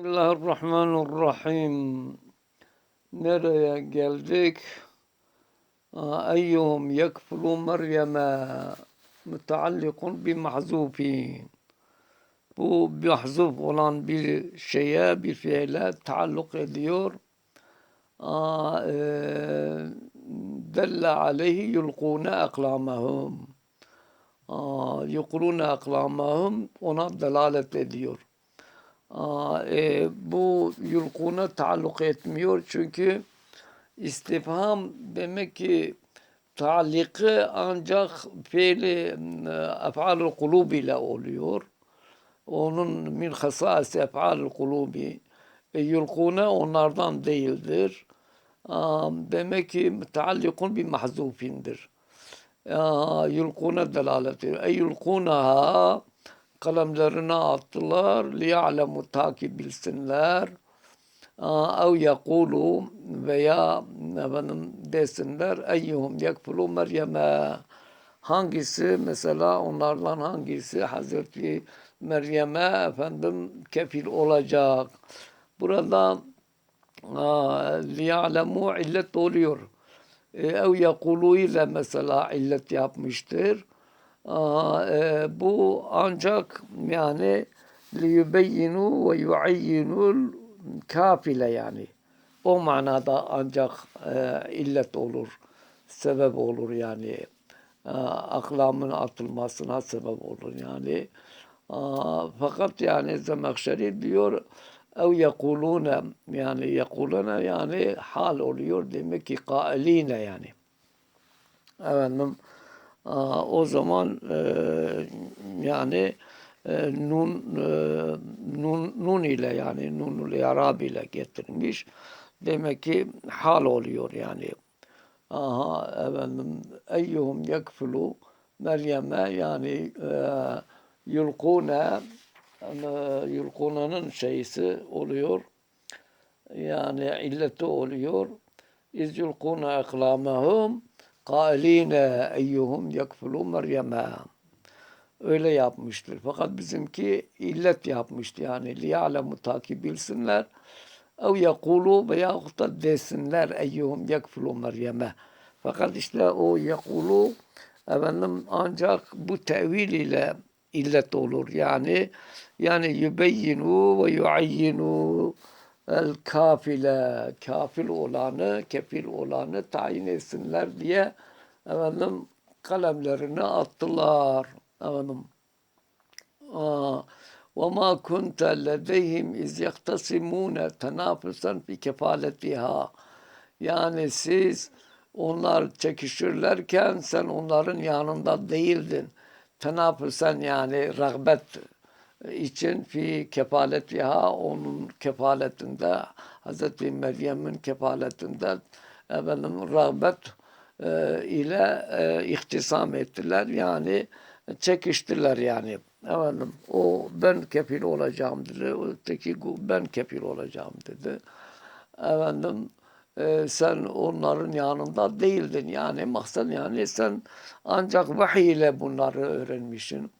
Bismillahirrahmanirrahim. Nereye geldik? Eyyuhum yekfulu Meryem'e müteallikun bi mahzufin. Bu mahzuf olan bir şeye, bir fiile taalluk ediyor. E, Delle aleyhi yulkûne aklamahum. Aa, Yukulûne aklamahum ona delalet ediyor. E, bu yulkuna taalluk etmiyor çünkü istifham demek ki taallıkı ancak fiili ef'al kulub ile oluyor. Onun min hasas ef'al kulubi e, yulkuna onlardan değildir. Demek ki müteallikun bir mahzufindir. Yulkuna delalet ediyor. E yulkunaha kalemlerine attılar. لِيَعْلَمُ takip bilsinler. Ev yekulu veya efendim desinler eyyuhum yekfulu Meryem'e hangisi mesela onlardan hangisi Hazreti Meryem'e efendim kefil olacak. Burada liya'lemu illet oluyor. Ev yekulu ile mesela illet yapmıştır. E, bu ancak yani liyubeyyinu ve yuayyinul kafile yani. O manada ancak e, illet olur, sebep olur yani. E, aklamın atılmasına sebep olur yani. E, fakat yani Zemekşeri diyor ev yekulune yani yekulune yani hal oluyor demek ki kailine yani. Efendim O zaman e, yani e, nun, e, nun nun ile yani nunul yarab ile getirmiş. Demek ki hal oluyor yani. Aha efendim eyyuhum yekfulu Meryem'e yani e, yulkune e, yulkunanın şeysi oluyor. Yani illeti oluyor. İz yulkuna eklamahum Kâline eyyuhum yakfulu Meryem'e. Öyle yapmıştır. Fakat bizimki illet yapmıştı yani. Liya'lemu takip bilsinler. Ev yekulu veyahut da desinler eyyuhum yakfulu Meryem'e. Fakat işte o yekulu efendim ancak bu tevil ile illet olur. Yani yani yübeyyinu ve yuayyinu el kafile kafil olanı, kefil olanı tayin etsinler diye efendim kalemlerini attılar. Efendim وَمَا كُنْتَ لَدَيْهِمْ اِذْ يَخْتَصِمُونَ تَنَافُسًا فِي كَفَالَتِهَا Yani siz onlar çekişirlerken sen onların yanında değildin. Tenafüsen yani rağbet için fi kefaletiha onun kefaletinde Hazreti Meryem'in kefaletinde efendim rağbet e, ile e, ihtisam ettiler. Yani çekiştiler yani. Efendim o ben kefil olacağım dedi. Öteki ben kefil olacağım dedi. Efendim e, sen onların yanında değildin. Yani maksat yani sen ancak vahiy ile bunları öğrenmişsin.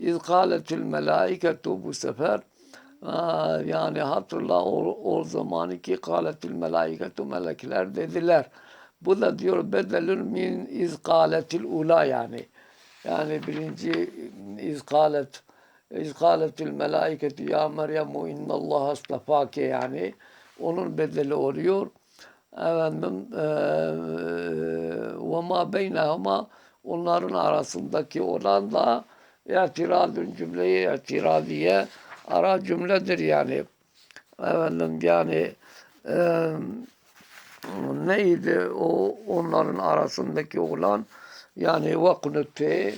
İz kâletil melâiketu bu sefer yani hatırla o, o zamanı ki kâletil melâiketu melekler dediler. Bu da diyor bedelün min iz kâletil ula yani. Yani birinci iz kâlet iz kâletil melâiketu ya Meryem innallâhe astafâke yani. Onun bedeli oluyor. Efendim ve ma beynehuma onların arasındaki olan da İtiradın cümleyi itiradiye ara cümledir yani. Efendim yani e, neydi o onların arasındaki olan yani vaknuti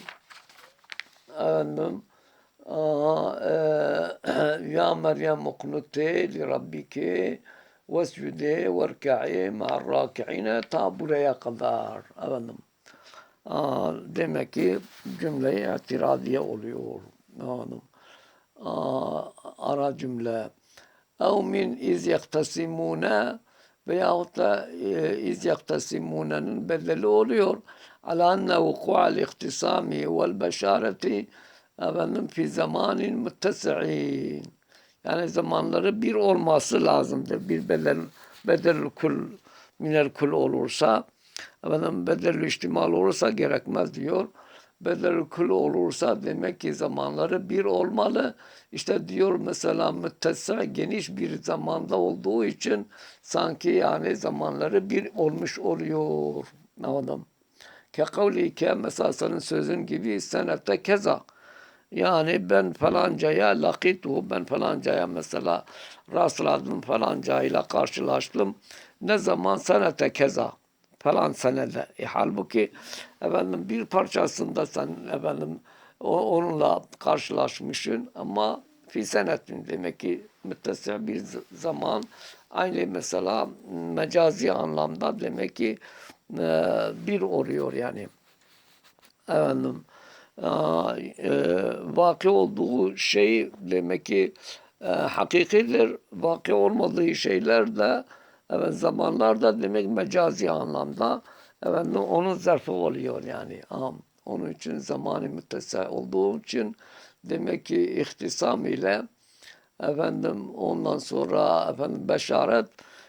efendim ya Meryem uknuti li rabbiki vescudi verka'i ma'ar raki'ine ta buraya kadar efendim demek ki cümle itiradiye oluyor. Anladım. Ara cümle. Ev min iz yaktasimune veyahut da e, iz yaktasimune'nin bedeli oluyor. Ala enne vuku'al ihtisami vel beşareti efendim fi zamanin muttesi'in. Yani zamanları bir olması lazımdır. Bir bedel, bedel kul minel kul olursa efendim bedel ihtimal olursa gerekmez diyor. Bedel kul olursa demek ki zamanları bir olmalı. İşte diyor mesela müttesa geniş bir zamanda olduğu için sanki yani zamanları bir olmuş oluyor. Anladım. Ke kavlike mesela senin sözün gibi senette keza. Yani ben falancaya lakitu, ben falancaya mesela rastladım falancayla karşılaştım. Ne zaman senete keza falan senede. E, halbuki efendim bir parçasında sen efendim onunla karşılaşmışsın ama fi senetin demek ki müttesi bir zaman aynı mesela mecazi anlamda demek ki e, bir oluyor yani efendim e, vaki olduğu şey demek ki e, hakikidir. Vaki olmadığı şeyler de evet, zamanlarda demek mecazi anlamda efendim, onun zarfı oluyor yani. Am. Onun için zamanı müttesa olduğu için demek ki ihtisam ile efendim ondan sonra efendim beşaret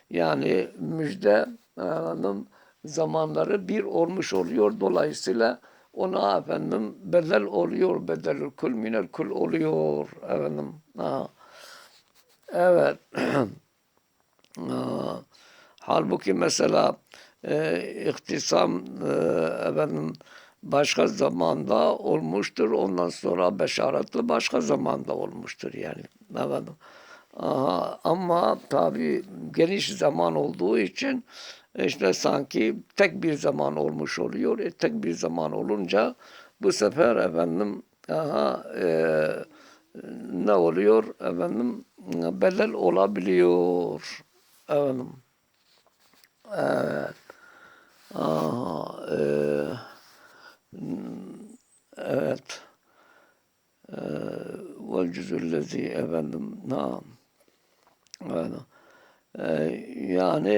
yani müjde efendim zamanları bir olmuş oluyor dolayısıyla ona efendim bedel oluyor bedel kul minel kul oluyor efendim ha. evet Ha. Halbuki mesela e, ihtisam e, efendim başka zamanda olmuştur. Ondan sonra beşaretli başka zamanda olmuştur yani. Efendim. Aha, ama tabi geniş zaman olduğu için işte sanki tek bir zaman olmuş oluyor. E, tek bir zaman olunca bu sefer efendim aha, e, ne oluyor efendim bedel olabiliyor efendim. Evet. Aha, e, evet. E, vel cüzüllezi efendim nam. Efendim. E, yani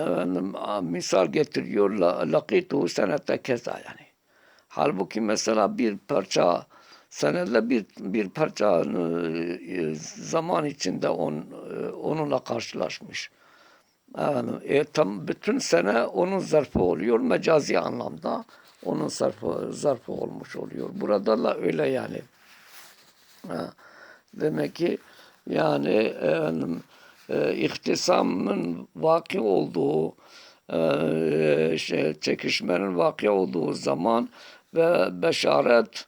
efendim misal getiriyor la, lakitu senete keza yani. Halbuki mesela bir parça senede bir bir parça e, zaman içinde on, e, onunla karşılaşmış. Efendim, e, tam bütün sene onun zarfı oluyor mecazi anlamda onun zarfı zarfı olmuş oluyor. Burada da öyle yani. Ha, demek ki yani efendim, e, ihtisamın vaki olduğu e, şey, çekişmenin vaki olduğu zaman ve beşaret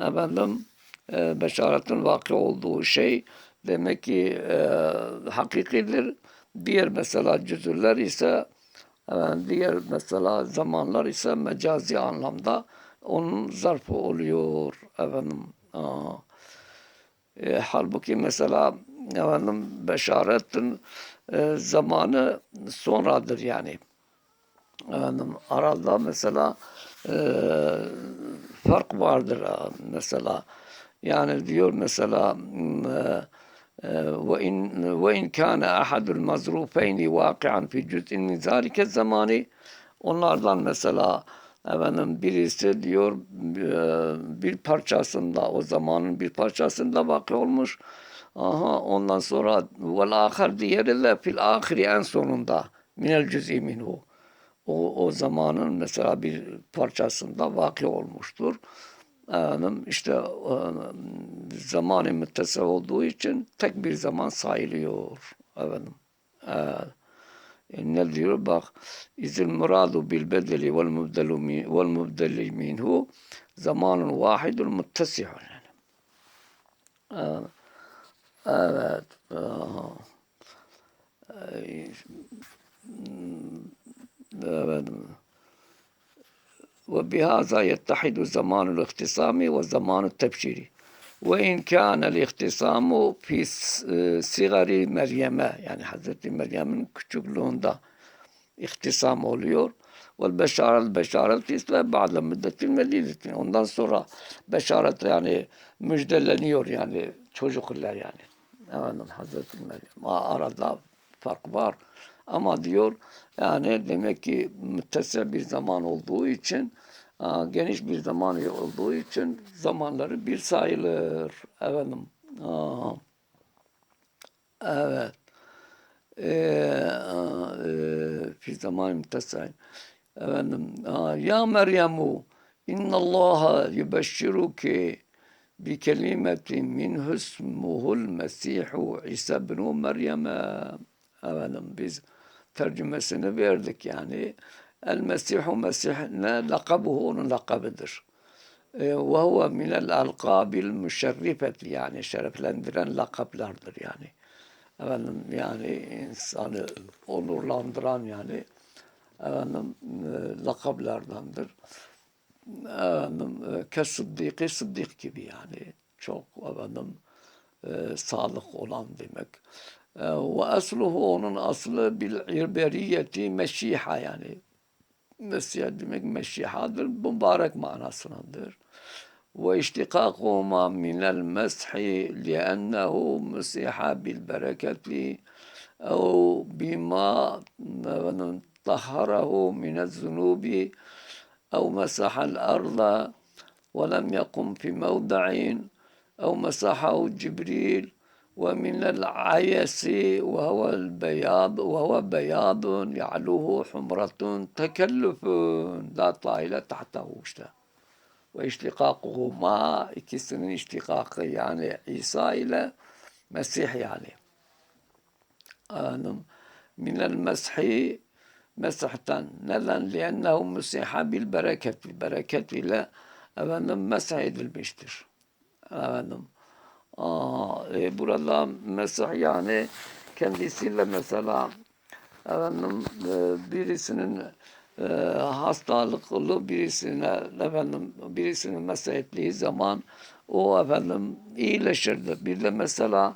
efendim e, beşaretin vaki olduğu şey demek ki e, hakikidir. Diğer mesela cüzürler ise diğer mesela zamanlar ise mecazi anlamda onun zarfı oluyor efendim. Aa. E, halbuki mesela efendim beşaretin e, zamanı sonradır yani. Efendim arada mesela e, fark vardır e, mesela. Yani diyor mesela e, ve in kana ahadul mazrufeyni vakian fi cüz'in min zalike zamani onlardan mesela efendim birisi diyor e, bir parçasında o zamanın bir parçasında vakı olmuş. Aha ondan sonra vel ahar diğeri de fil ahiri en sonunda minel cüz'i minhu. O, o zamanın mesela bir parçasında vakı olmuştur. Efendim işte zamanı müttese olduğu için tek bir zaman sayılıyor. Efendim. Evet. E, ne diyor bak izil muradu bil bedeli vel mubdelu mi- vel mubdeli minhu zamanun vahidun muttesihun yani. Evet. Evet ve bihaza yettehidu zamanul ihtisami ve zamanul tebşiri. Ve in kânel ihtisamu fi e, sigari Meryem'e yani Hazreti Meryem'in küçüklüğünde ihtisam oluyor. Vel beşarel beşaret ise ba'de müddetin velidetin. Ondan sonra beşaret yani müjdeleniyor yani çocuklar yani. Efendim Hazreti Meryem. Arada fark var. Ama diyor yani demek ki müttesel bir zaman olduğu için aa, geniş bir zaman olduğu için zamanları bir sayılır. Efendim. Aa. Evet. Ee, e, fi zaman mütesayin. Efendim, ya Meryemu innallaha yubeşşiruki bi kelimetin min ismuhul Mesihu İsa ibn Meryem'e. Efendim biz tercümesini verdik yani. El Mesihu Mesih ne? Lakabuhu onun lakabıdır. E, ve huve minel alkabil müşerrifeti yani şereflendiren lakaplardır yani. Efendim yani insanı onurlandıran yani efendim e, lakaplardandır. Efendim e, kesıddiki sıddık gibi yani çok efendim e, sağlık olan demek. E, ve onun aslı bil irberiyeti meşiha yani Mesih demek meşihadır, mübarek manasındadır. Ve iştikakuma minel meshi liennehu mesiha bil bereketi ev bima tahharahu minel zunubi ev mesahal arda ولم يقم في موضع أو مسحه جبريل ومن العيس وهو البياض وهو بياض يعلوه حمرة تكلف لا طائل تحته واشتقاقه ما كسر اشتقاق يعني عيسى إلى مسيح يعني. من المسح مسحة نلا لأنه مسح بالبركة بالبركة إلى أبنم مسح بالمشتر أبنم Aa, e, burada mesela yani kendisiyle mesela efendim e, birisinin e, hastalıklı birisine efendim birisinin mesela ettiği zaman o efendim iyileşirdi. Bir de mesela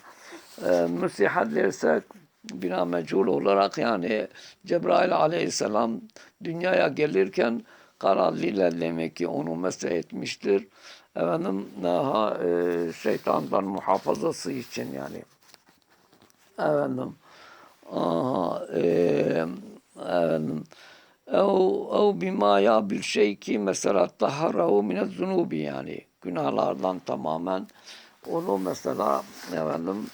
e, müsihat dersek bina mecul olarak yani Cebrail aleyhisselam dünyaya gelirken kararlıyla demek ki onu mesah etmiştir efendim daha e, şeytandan muhafazası için yani. Efendim aha, e, efendim ev, ev bima ya bir şey ki mesela taharahu mine zunubi yani. Günahlardan tamamen onu mesela efendim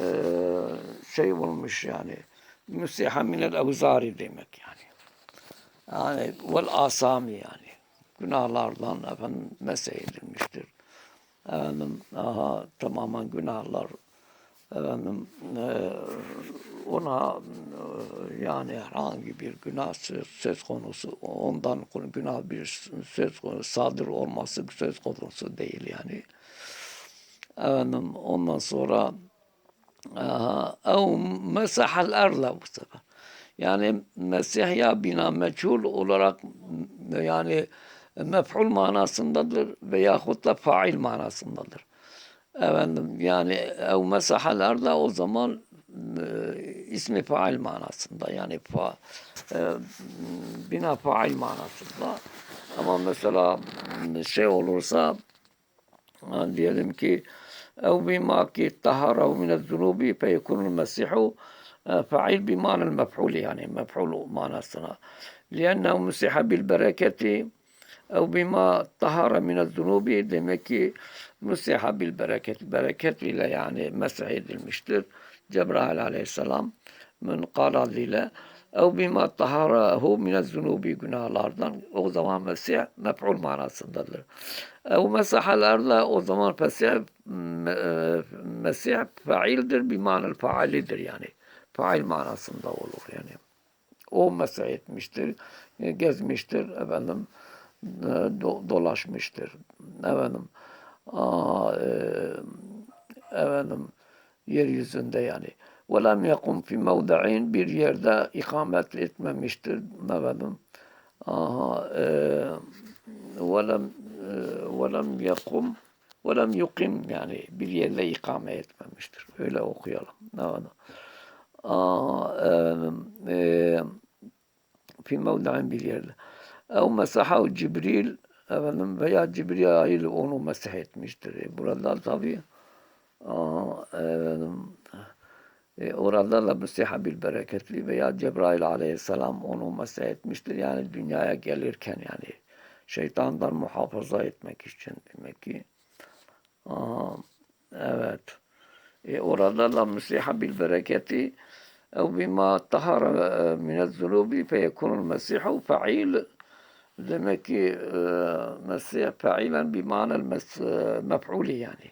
e, şey olmuş yani. Müsiha minel evzari demek yani. Yani vel asami yani günahlardan efendim mesih edilmiştir. Efendim aha tamamen günahlar efendim e, ona e, yani herhangi bir günah söz konusu ondan günah bir söz konusu sadır olması söz konusu değil yani. Efendim ondan sonra ev mesahal erla bu sefer. Yani Mesih ya bina meçhul olarak yani mef'ul manasındadır veyahut da fail manasındadır. Efendim yani ev mesahalarda o zaman e, ismi fail manasında yani fa, e, bina fail manasında. Ama mesela şey olursa diyelim ki ev bima ki taharahu minel zunubi feyekunul mesihu fail bimanel mef'ul yani mef'ul manasına. لأنه مسح بالبركة ev bima tahara mine zunubi demek ki musiha bil bereket bereket ile yani mesih edilmiştir. Cebrail aleyhisselam münkaraz ile ev bima taharahu mine zunubi günahlardan o zaman mesih mef'ul manasındadır. Ev mesahalarla o zaman mesih, mesih faildir bir manel faalidir yani. Fail manasında olur yani. O mesih etmiştir, gezmiştir efendim do, dolaşmıştır. Efendim, aa, e, efendim yeryüzünde yani. وَلَمْ يَقُمْ فِي مَوْدَعِينَ bir yerde ikamet etmemiştir. Efendim, aha, e, وَلَمْ e, وَلَمْ يَقُمْ وَلَمْ yukim yani bir yerde ikame etmemiştir. Öyle okuyalım. Efendim, aa, efendim, e, fi mevdain bir yerde. Ev mesahav Cibril efendim veya Cibril onu mesah etmiştir. E, burada tabi efendim, e, orada da Müsiha bil bereketli veya Cebrail aleyhisselam onu mesah etmiştir. Yani dünyaya gelirken yani şeytandan muhafaza etmek için demek ki. Aa, evet. E, orada la Mesih'a bil bereketi ev bima tahara minel zunubi feyekunul Mesihu fa'il demek ki e, Mesih fa'ilen bi manel e, mef'uli yani.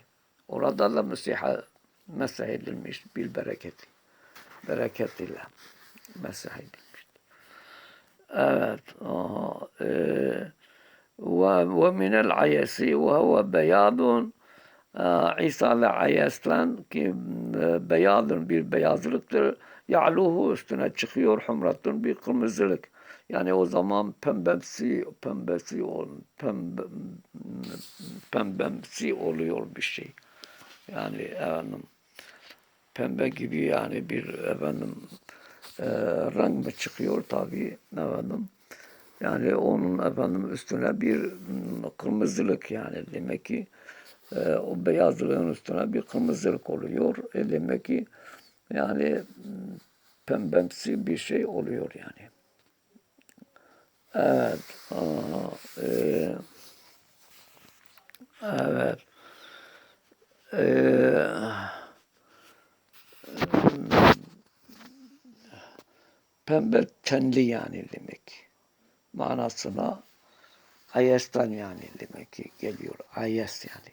Orada da Mesih'a mesih edilmiş bil bereketi. Bereket ile mesih edilmiştir. Evet. Aha, e, ve, minel ayesi ve huve beyadun e, İsa ve ayeslen ki e, beyadın bir beyazlıktır. Ya'luhu üstüne çıkıyor humratun bir kırmızılık. Yani o zaman pembemsi pembesi pembe, pembemsi oluyor bir şey. Yani efendim pembe gibi yani bir efendim e, renk mi çıkıyor tabii efendim. Yani onun efendim üstüne bir mm, kırmızılık yani demek ki e, o beyazlığın üstüne bir kırmızılık oluyor. E, demek ki yani mm, pembemsi bir şey oluyor yani. Evet. Aa, e, evet. E, pembe tenli yani demek. Manasına ayestan yani demek ki geliyor. Ayes yani.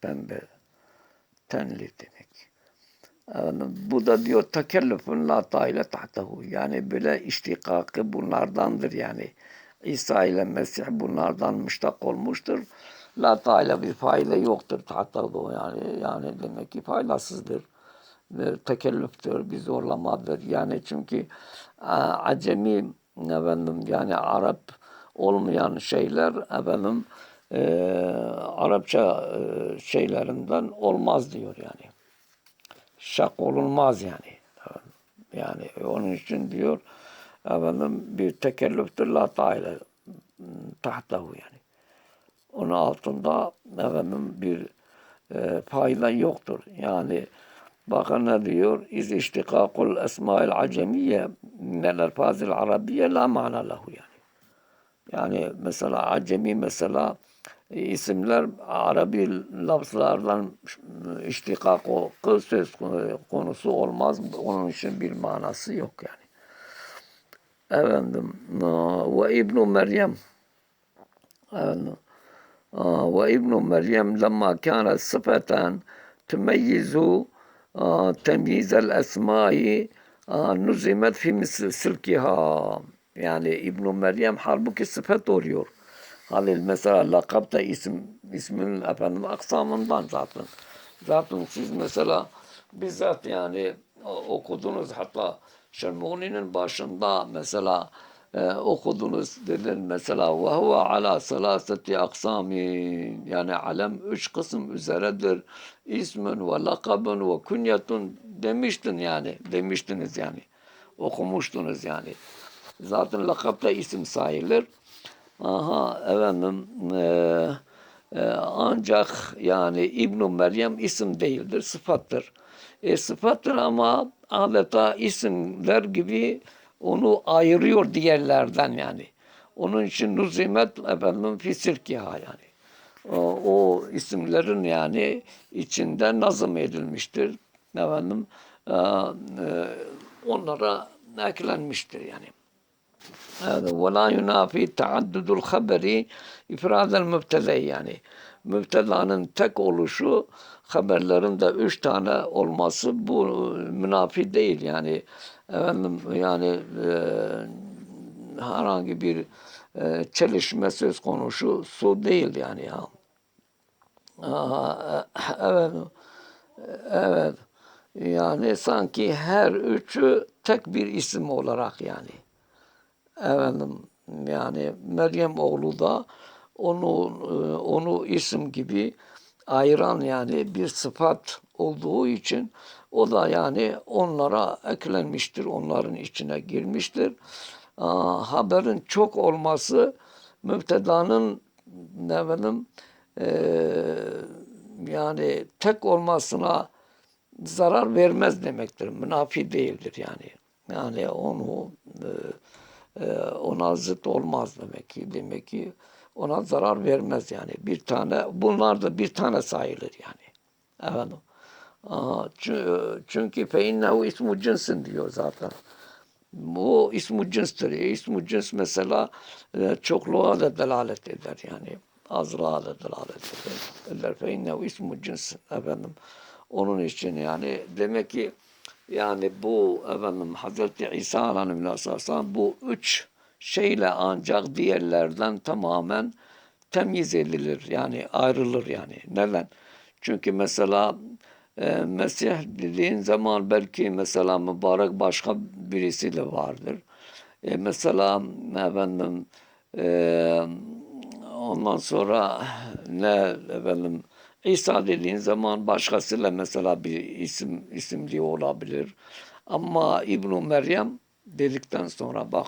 Pembe tenli demek. Bu da diyor tekellüfün la taile tahtahu. Yani böyle iştikakı bunlardandır yani. İsa ile Mesih bunlardan müştak olmuştur. La taile bir faile yoktur tahtahu yani. Yani demek ki faydasızdır. Bir tekellüftür, bir zorlamadır. Yani çünkü a, acemi efendim yani Arap olmayan şeyler efendim e, Arapça e, şeylerinden olmaz diyor yani şak olunmaz yani. Yani onun için diyor efendim bir tekellüftür la taile tahtahu yani. Onun altında efendim bir e, fayda yoktur. Yani bakın ne diyor? İz iştikakul esmail acemiye minel elfazil arabiye la mana lahu yani. Yani mesela acemi mesela isimler Arabi lafızlardan iştikakı söz konusu olmaz. Onun için bir manası yok yani. Efendim ve İbn Meryem efendim ve İbn Meryem lemma kâne sıfeten tümeyyizu temyizel esmai nuzimet fi misl silkiha yani İbn Meryem halbuki sıfet oluyor. Halil mesela lakap da isim, ismin efendim aksamından zaten. Zaten siz mesela bizzat yani okudunuz. Hatta Şermuni'nin başında mesela e, okudunuz dedin mesela ve huve ala salaseti aksamin yani alem üç kısım üzeredir. İsmin ve lakabın ve künyetun demiştin yani demiştiniz yani. Okumuştunuz yani. Zaten lakap da isim sayılır Aha efendim e, e, ancak yani İbn Meryem isim değildir, sıfattır. E, sıfattır ama adeta isimler gibi onu ayırıyor diğerlerden yani. Onun için nuzimet efendim fisirkiha yani. O, o isimlerin yani içinde nazım edilmiştir. Efendim e, e, onlara eklenmiştir yani. هذا ولا ينافي تعدد الخبر ifrad mübtede yani. Mübtedanın tek oluşu haberlerin de üç tane olması bu münafi değil yani. Efendim yani e, herhangi bir e, çelişme söz konusu su değil yani ya. Aha, evet. Evet. Yani sanki her üçü tek bir isim olarak yani efendim yani Meryem oğlu da onu e, onu isim gibi ayıran yani bir sıfat olduğu için o da yani onlara eklenmiştir, onların içine girmiştir. Aa, haberin çok olması müptedanın efendim e, yani tek olmasına zarar vermez demektir. Münafi değildir yani. Yani onu e, ona zıt olmaz demek ki. Demek ki ona zarar vermez yani. Bir tane, bunlar da bir tane sayılır yani. Efendim. Çü- çünkü feinnehu ismu cinsin diyor zaten. Bu ismu cinstir. E, ismu cins mesela e, çokluğa da delalet eder yani. Azlığa da delalet. Eder feinnehu ismu cinsin efendim. Onun için yani demek ki yani bu efendim Hazreti İsa Aleyhisselam bu üç şeyle ancak diğerlerden tamamen temyiz edilir yani ayrılır yani. Neden? Çünkü mesela e, Mesih dediğin zaman belki mesela mübarek başka birisi de vardır. E, mesela efendim e, ondan sonra ne efendim İsa dediğin zaman başkasıyla mesela bir isim isimli olabilir. Ama İbn Meryem dedikten sonra bak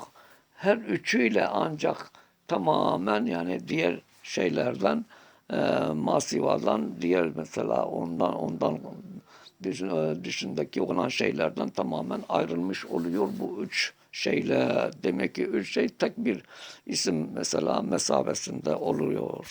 her üçüyle ancak tamamen yani diğer şeylerden e, masivadan diğer mesela ondan ondan e, dışındaki olan şeylerden tamamen ayrılmış oluyor bu üç şeyle demek ki üç şey tek bir isim mesela mesabesinde oluyor.